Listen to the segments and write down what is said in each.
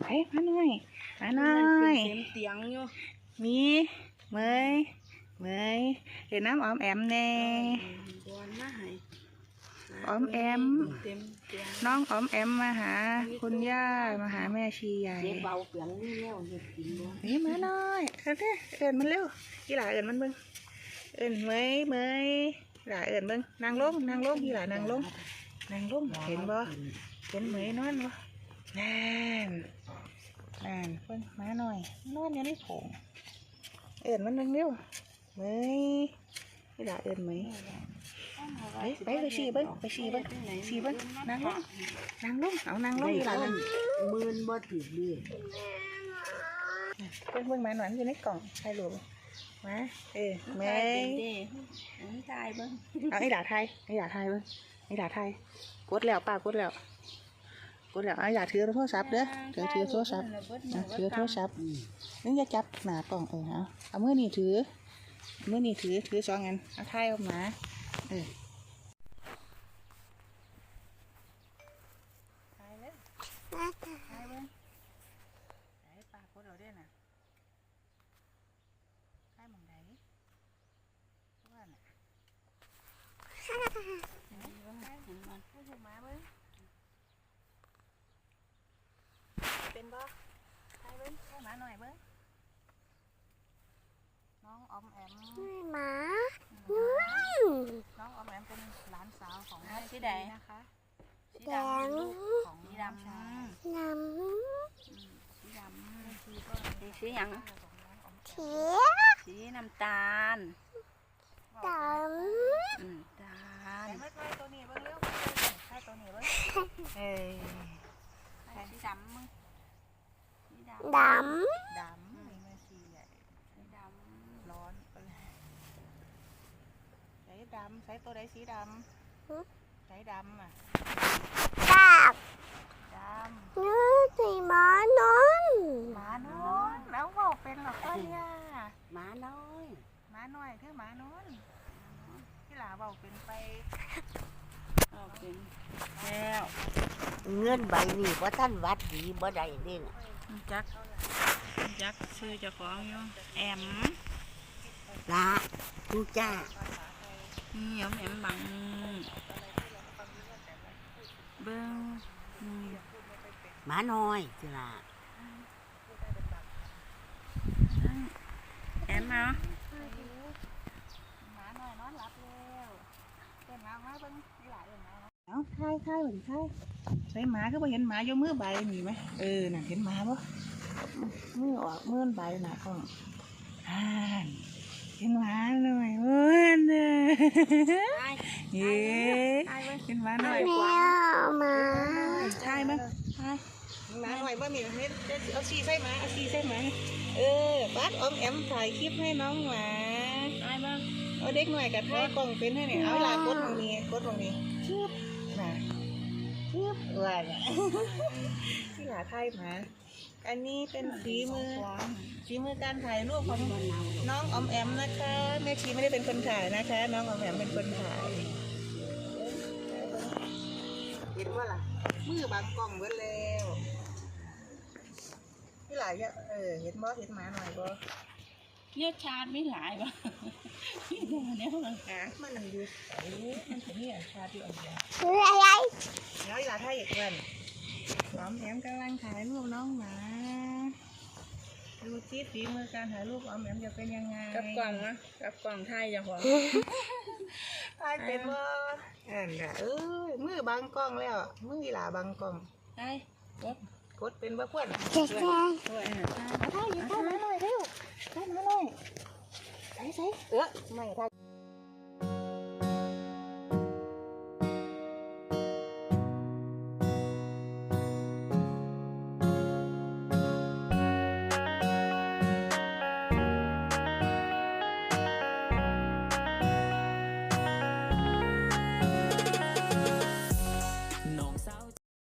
ไปมาหน่อยมาหน่อยเต็มเตียงอยู่มีเมยเมยเห็นน้ำออมแอมแน่บอลมาให้ออมแอมเต็มเตียงน้องออมแอมมาหา คุณย่ามาหาแม่ชีใหญ่เจ็บเบาเปียงนี่แล้วเฮ็ดกินบ่นี่มาหน่อยเอิ้นเด้อเอินมันเร็วอีหลาเอินมันเบิ่งเอินเมยเมยหลาเอินเบิ่งนางลงนางลงอีหลานางลงนางลงเห็นบ่เห็นเมยนอนบ่นั่ นนั่นเบิ่งมาหน่อยนอนอยู่ในโผงเอินมันเบิ่งเร็วเมยอีหลาเอินเมยไปไปไปฉี่เบิ่งไปฉี่เบิ่งฉี่เบิ่งนางลงนางลงเอานางลงอีหลานนั่นหมื่นบ่ถึกเด้เบิ่งเบิ่งมาหนอนอยู่ในกล่องใช่หรือมาเออแม่เด้อันนี้ตายเบิ่งเอาไอ้ด่าไทยไอ้ด่าไทยเบิ่งไอ้ด่าไทยกดแล้วป้ากดแล้ว กดแล้วอย่าถือโทรศัพท์เด้อถือถือโทรศัพท์อะถือโทรศัพท์นี่จะจับหนากล่องเออเอาเอามือนี่ถือมือนี่ถือถือสองอันเอาไทยออกมาเออไทยเลยไทยเบิ่งไอ้ป้ากดเอาเด้อน่ะไทยหมองใดว่าน่ะ เห็นมัน ให้ถูกมาเบิ้งเป็นบ่ใช่เบิ้งให้หมาหน่อยเบิ้งน้องออมแอม หมา น้องออมแอมเป็นหลานสาวของแม่ สีใดนะคะสีแดดำงเป็นลูกของสีน้ดำชายน้สีดำสีสีหยังำเขียวสีน้ำตาลดอืมตาลใส่มาใส่ตัวนี้เบิ้งเร็วใส่ตัวนี้เบิ้งเอ้ยสีดำมึงสีดำำดดำมีแม่ชีใหญ่สีดร้อนไปเลยใส่ดำใส่ตัวใดสีดำ ใส่ดำอะำกับดำเนื้อสีหมานอนหมานอนแล้วบอกเป็นหรอกก็ย่าำหมาน้อยหมาหน่อยคือหมานอนที่หลาบอกเป็นไปเอาเป็นแล้วเงินใบนี้ว่าท่านวัดดีบ่ได้เด่นจักจักชื่อเจ้าของอยู่แอมละกูจ้านี่ยอมแอมบัง เบิ้งนี่หมาน้อยสิละแอมเอาหมาหน่อยนอนหลับแล้วเดินมามาเบิ่งที่หลาเดินมาเอาทายทายเหมือนทายใส่หมาก็บ่เห็นหมาโยมือใบนี่ไหมเออน่ะเห็นหมาปะมือออกมือใบน่ะก็อ่านเห็นหมาหน่อยเว้ยเด้อ เย้เห็นหมาหน่อยแมวหมาทายมั้ยทายหมาหน่อยบ่มีเฮ็ดเอาชีใส่หมาเอาชีใส่หมาเออปัดออมแอมถ่ายคลิปให้น้องหมาได้บ้างเอาเด็กหน่อยกับท้ายกล่องเป็นให้เนี่ยเอาลากดตรงนี้กดตรงนี้ชึบน่ะชึบว่าน่ะที่หลาไทยมาอันนี้เป็นฝีมือฝีมือการถ่ายรูปของน้องออมแอมนะคะแม่ชีไม่ได้เป็นคนถ่ายนะคะ น้องออมแอมเป็นคนถ่าย เห็นว่าล่ะ มือบางกล่องเบิดแล้วที่หลายอะเออเห็นบ่เห็นหมาหน่อยบ่เนี่ยชาติไม่หลายบ้างนี่เดี๋ยวเนี่ยมันอะมันอยู่ไอ้มันเป็นนี่อะชาติอยู่อันเดียวคืออะไรแล้วอย่าท่าอีกเพื่อนพร้อมแถมกำลังถ่ายรูปน้องหมา ดูซิฝีมือการถ่ายรูปออมแอมจะเป็นยังไงกับกล่องนะกับกล่องไทยจะของถ่ายเป็นว่า อันน่ะเอ้ยมือบางกล้องแล้วมืออีหลาบางกล้องได้กดกดเป็นว่าเพื่อนเจ๊เจ๊ด้วยมาถ่ายอยู่ถ่ายมาหน่อยเร็วถ่ายมาหน่อยใส่ใส่เออไม่ถ่า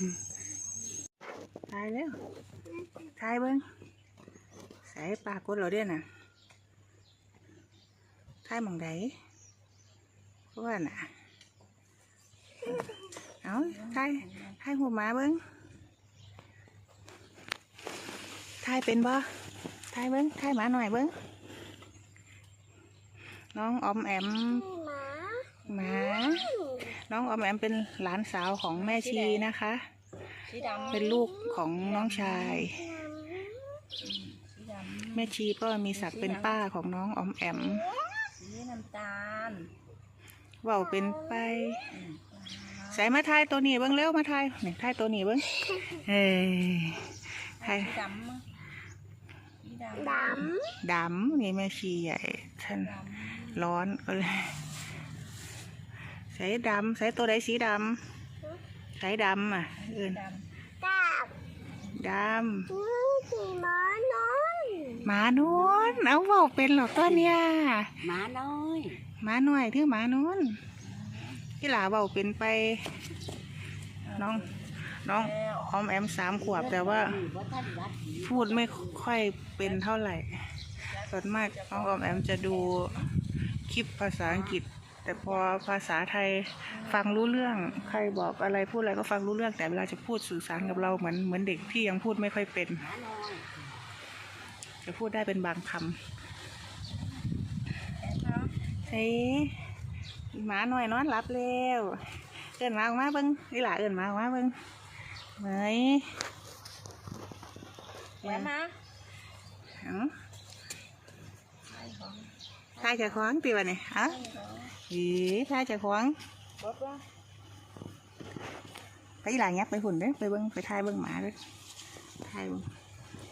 ทายแล้วทายเบิ้งใส่ปลากดเราด้วยนะทายมองไดเพราะว่าน่ะเอาทายทายหัวหมาเบิ้งทายเป็นบ่ทายเบิ้งทายหมาหน่อยเบิ้งน้องอมแอมหมาหมา น้องออมแอมเป็นหลานสาวของแม่ชีนะคะ สีดำเป็นลูกของน้องชาย สีดแม่ชีก็มีศักดิ์เป็นป้าของน้องออมแอมำสีน้ำตาลเว่าเป็นไปใส่มาทายตัวนี้เบิ้งเร็วมาทายนี่ทายตัวนี้เบิ้งเอ้ยทายสีดำมั้งสีดำดดำนี่แม่ชีใหญ่ท่านำร้อนก็เลย ใส่ดำใส่ตัวใดสีดำใส่ดำอะเอินดดำหมานวนเอาเว่าเป็นหรอกตัวเนี้ยหมาน้อยหมาหน่อยถือหมานวนที่หลาเบาเป็นไปำน้อง น้องออมแอมสามขวบแต่ว่านี่บ่ท่านวัดดีพูดไม่ค่อยเป็นเท่าไหร่ส่วนมากน้องออมแอมจะดูคลิปภาษาอังกฤษ แต่พอภาษาไทยฟังรู้เรื่องใครบอกอะไรพูดอะไรก็ฟังรู้เรื่อง แต่เวลาจะพูดสื่อสารกับเราเหมือนเหมือนเด็กที่ยังพูดไม่ค่อยเป็นหมาน้อยจะพูดได้เป็นบางคำเฮ้ยหมาหน่อยนอนหลับแล้วเอินหมาออกมาเบิ้งนี่หล่ะเอินหมาออกมาเบิ้งเหมยแม่มาเอ้าทายจะคว้างตีวะเนี่ยเอ้าอีทายจะคว้างบดว่าไปอีหลายยักไปหุ่นเด้อไปเบิ้งไปทายเบิ้งหมาเด้อทายเบิ่ง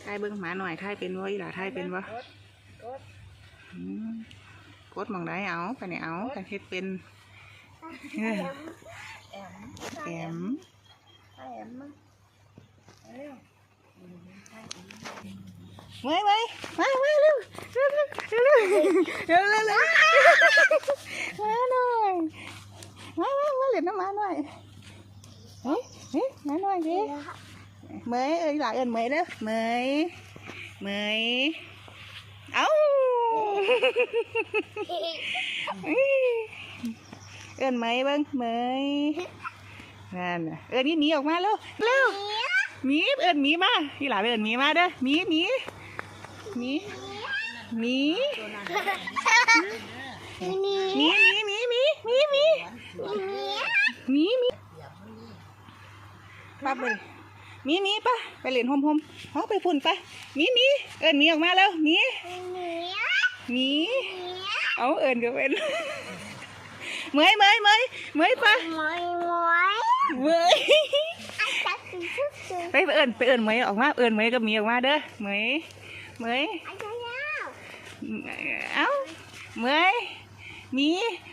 ทายเบิ้งหมาหน่อยทายเป็นวะอีหลาทายเป็นวะกดกดอืมกดหมองได้เอาไปไหนเอากันเฮ็ดเป็นเอ้ยแอมแอมให้แอม มั้งเร็วเว้ยเว้ยมามาเร็วเร็วเร็วเร็วเร็วเร็วเร็วมาหน่อยมามามาเล่นน้ำมาหน่อยเฮ้ยเฮ้ยมาหน่อยดิเมยเอ้ยหลายเอินเมยเด้อเมยเมยเอ้าเอินเมยเบิ้งเมยนั่นเอินนี่หนีออกมาเร็วเร็ว มีเอินมีมาพี่หลานเอินมีมาเด้อมีมีมีมีมีมีมีมีมีมีมีมีป้าไปมีมีป้าไปเล่นโฮมโฮมเอาไปพุ่นไปมีมีเอินมีออกมาแล้วมีมีเอาเอินก็เป็นเมยเมยเมยเมยป้าเมย ไปเอิญไปเอิญเหมยออกมาเอิญเหมยกับหมีออกมาเด้อเหมยเหมยเอ้าเหมยหมี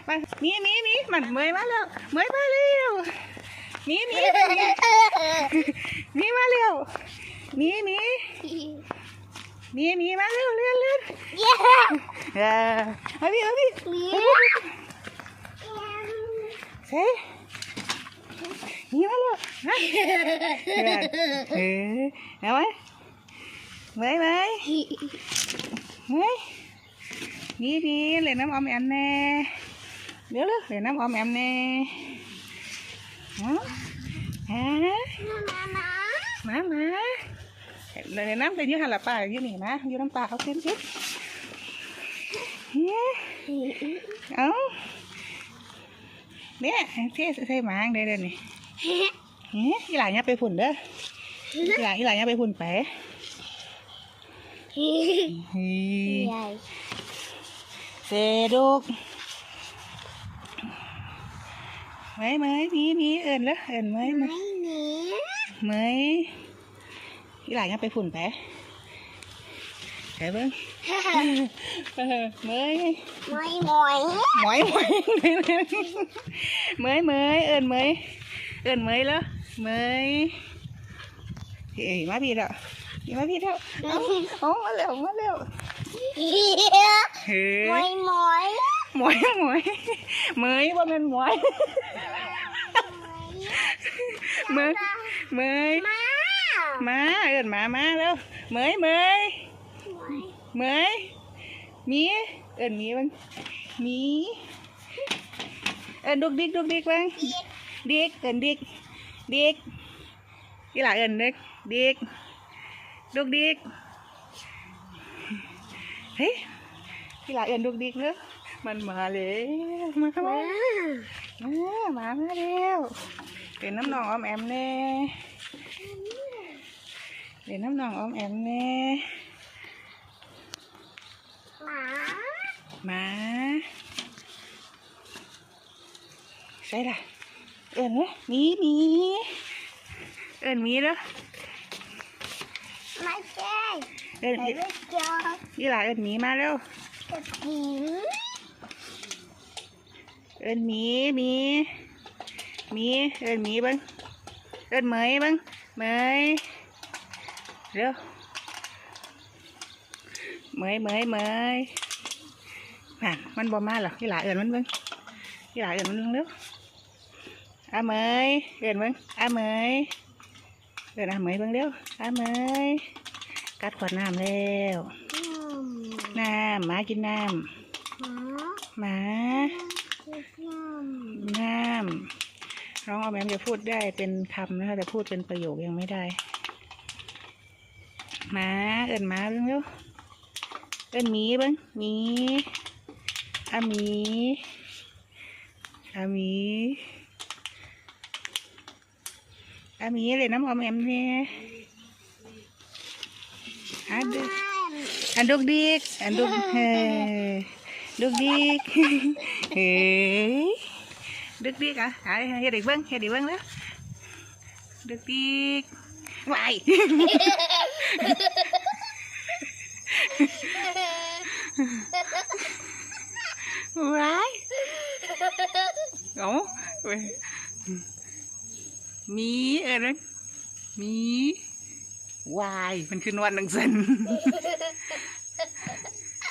ไปหมีหมีหมีมันเหมยมาแล้วเหมยมาเร็วหมีหมีหมีหมีมาเร็วหมีหมีหมีหมีมาเร็วเร็วเร็วเออเอาพี่เอาพี่เซ่ หมีมาเร็วมาเออเอาไหมไหมไหมไหมนี่ดีเล่นน้ำออมแอมแน่เดี๋ยวเลยเล่นน้ำออมแอมแน่ฮะฮะมามาเล่นน้ำเป็นยืดหันลับป่ายืดหนีนะยืดน้ำตาเขาขึ้นสิเฮ้ยเอ้าเนี่ยเท่ใส่หมางเด้เดี๋ยนี้ เฮ้ยอีหลานเนี่ยไปผุ่นเด้ออีหลานอีหลานเนี่ยไปผุ่นไปเฮ้ยเสดุกไหมไหมมีมีเอิญแล้วเอิญไหมไหมไหมอีหลานเนี่ยไปผุ่นไปไปเบิ้งเออไหมหมอยหมอยเหมยเหมยเอิญเหมย เอิญเหมยแล้วเหมยเฮ้ยมาพี่แล้วพี่มาพี่แล้วเอาเอามาเร็วมาเร็วเฮ้หมอยยหมอยหมวยหมวยเหมยว่าเป็นหมวยเหมยเหมยมามาเอินมามาแล้วเหมยเหมยเหมยหมีเอินหมีบ้างหมีเอินดุกดิกดุกดิกบ้าง ดิกเอินดิกดิกอีหล่าเอินดิกดิกดุกดิกเฮ้ยอีหล่าเอินดุกดิกเนอะมันมาแล้วมาเข้ามามามามาแล้วเป็นน้ำนองออมแอมแน่เป็นน้ำนองออมแอมแน่หมามา ใช่ละ เอินเนอะหมีหมีเอินหมีแล้วไม่ใช่เอินไม่ได้จออีหล่าเอินหมีมาแล้วกับผีเอินหมีหมีหมีเอินหมีเบ้างเอินเหมยเบ้างเหมยเร็วเหมยเหมยเหมยนั่นมันบ่มาหรอกอีหล่าเอินมันเบ้างอีหล่าเอินมันเบ้างเร็ว อาเหมยเอินเบ้างอาเหมยเอินอาเหมยเบ้างเร็วอาเหมยกัดขวดน้ำแล้วอืมน้ำหมากินน้หมาำหมาคือน้น้ำน้องออมแอมจะพูดได้เป็นคำนะคะแต่พูดเป็นประโยคยังไม่ได้หมาเอินหมาเบิ้งเร็วเอินหมีเบิ้งหมีอาหมีอาหมี อามีเลยน้ำออมแอมเนี่ยอันดุกอันดุกดิกอันดุกเฮ้ดุกดิกเฮ้ยดึกดิกอะหายเฮ็ดอีกเบิ้งเฮ็ดอีกเบิ้งแล้วดึกดิกวายวายโอ้ มีเอ็นงหมีวายมันคือนวลดังสัน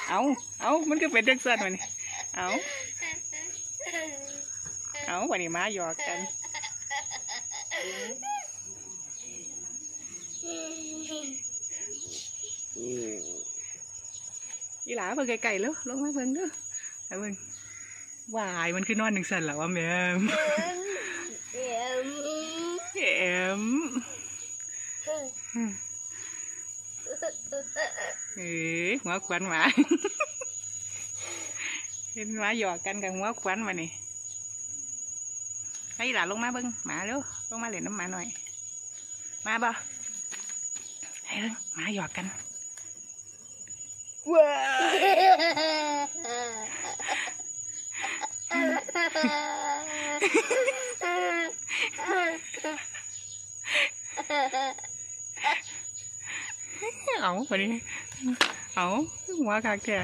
เอาเอามันก็เป็นดังสันวะนี่เอาเอาวันนี้มาหยอกกันอีหลาเบิ่งไก่ๆแล้วลงมาเบิ่งเด้อเอาเบิ่งวายมันคือนอนหนึ่งสันแล้ววะแม่มำเอ็มแอมเอ้ยหัวควันหมาเห็นหมาหยอกกันกับหัวควันมานี่ ให้อีหลาลงมาเบิ่งหมาเร็วลงมาเล่นน้ำหมาหน่อยมาบ่ให้เบิ่งหมาหยอกกันว้ายเอาวันนี้เอาหัวคักแท้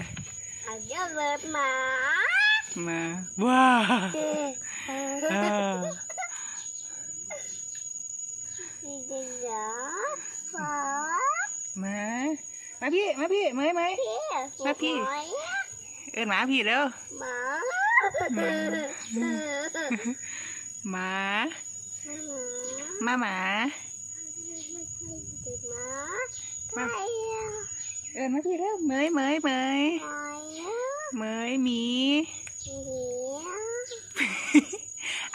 อาจจะเบิดหมามาว้าอ่าดีดีเหรอหมามามาพี่ มาพี่เมยเมยพี่มาพี่หมอยเอินหมาพี่เร็วหมาหมามาหมาติดหมา มาไปอะเอินมาพี่เร็วเมยเมยเมยไปอะเมยหมีเหี้ย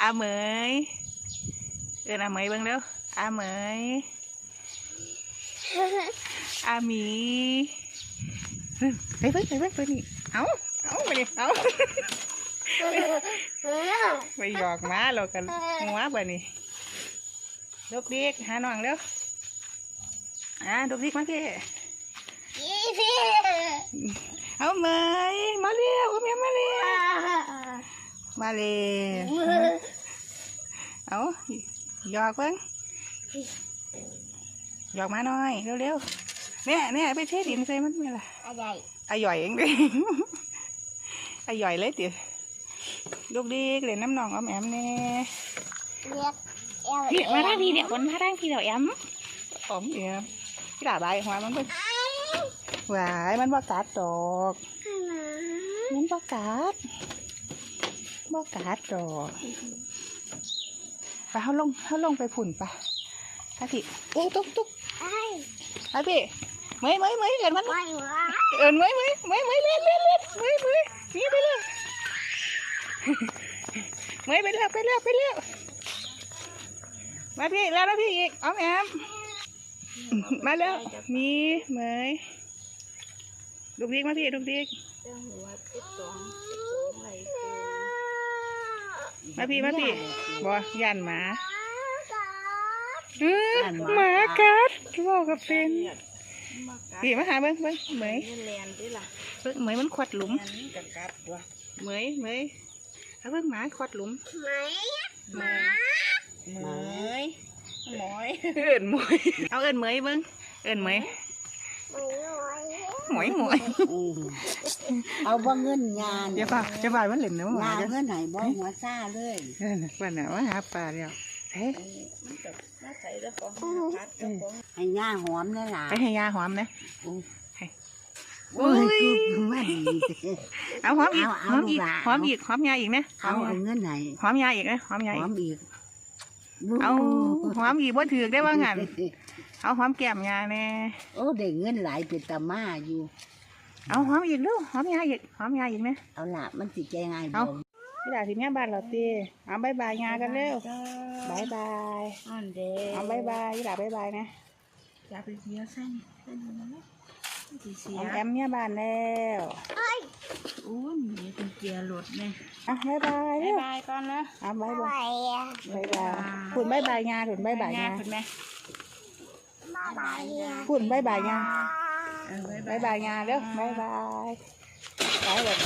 อาเมยเอินอาเมยเบิ่งเร็วอาเมยอาหมีไปเบิ่งไปเบิ่งไปนี่เอาเอาไปนี่เอาไปหยอกหมาเรากันหัวไปนี่ลูกดิกหาหน่องเร็ว อ่าลูกดิกมาพี่ยี่พี่เอาเมยมาเร็วเอาเมียมาเร็วมาเร็วเอาหยอกเบิ่งหยอกมาหน่อยเร็วๆเนี่ยเนี่ยไปเทดินใส่มันไม่ล่ะอะไรอาหย่อยเองดิอาหย่อยเลยติลูกดิกเล่นน้ำหนองอ้อมแอมเน่เรียกเอลพี่มาทางพี่เดี๋ยวคนมาทางพี่เดี๋ยวแอมหอมแอม พี่หลาบายหัวมันเบิ่งหวายมันบ่กัดดอกมันบ่กัดบ่กัดดอกไปเฮาลงเฮาลงไปผุ่นไปไปพี่โอ้ตุ๊กตุ๊กไปพี่เมยเมยเมยเกิดมันเอินเมยเมยเมยเมยเล่นเล่นเล่นเมยเมยหนี่ไปเลยเมยไปเร็วไปเร็วไปเร็วมาพี่แล้วนะพี่อีกเอาแอม มาแล้วมีเมยลูกดิกมาพี่ลูกดิกเจ้าหัวเจ็ดสองเจ็ดสองไหลเกินมาพี่มาพี่บอย่านหมาอื้อหมากัดบอกกับเป็นมากัดพี่มาหาเบิ้งเบิ้งเหมยเงินแลนด้วยล่ะเบิ้งเหมยมันขวดหลุมแลนนี่กับกัดวะเหมยเหมยเอาเบิ้งหมาขวดหลุมหมหมอย หมอยเอินเหมยเอาเอินเหมยเบิ้งเอินเหมยหมอยหมอยอืมเอาบ่เงินงานเดี๋ยวป่าเดี๋ยวป่ามันเล่นนะหมางานเดี๋ยวเงินไหนบ่หัวซ่าเลยเออป่าน่ะว่าหาปลาเดียวเฮ้ยมันกับมาใส่แล้วของกัดกับของให้ย่าหอมนี่ล่ะไปให้ยาหอมนะโอ้ยโอ้ยคือว่าดีเด้เอาหอมอีกเอาหเอาอมอีกลูกหลานหอมอีกหอมยาอีกนะหอเอามยาเอาเงินไหนหอมยาอีกนะหอมยาหอีอกมอีก เอาหอมอีกว่าถือได้ว่างันเอาหอมแก้มยาแน่โอ้ได้เงินหลายเป็นตามาอยู่ เอาหอมอีกลูกหอมยาอีกหอมยาอีกนะเอาล่ะมันสิใจง่ายเอาบ่พี่ดาทีแม่บ้านเราตีเอาบายบายยากันเร็วบายบายอันเด้เอาบายบายพี่ดาบายบายนะอย่าไปเสียเส้นเส้นมันนะ สิเสียเอาแอมเนี่ยบ้านแล้วโอ้ยมีเป็นเกียร์รถเนี่ยอะบายบายบาเร็ยวบายก่อนนะอะบายบายบายบายคุณบายบายยาคุณบายบายยาคุณแม่คุณบายบายยาเออบายบายบายยาเร็วบายบายบายแบบ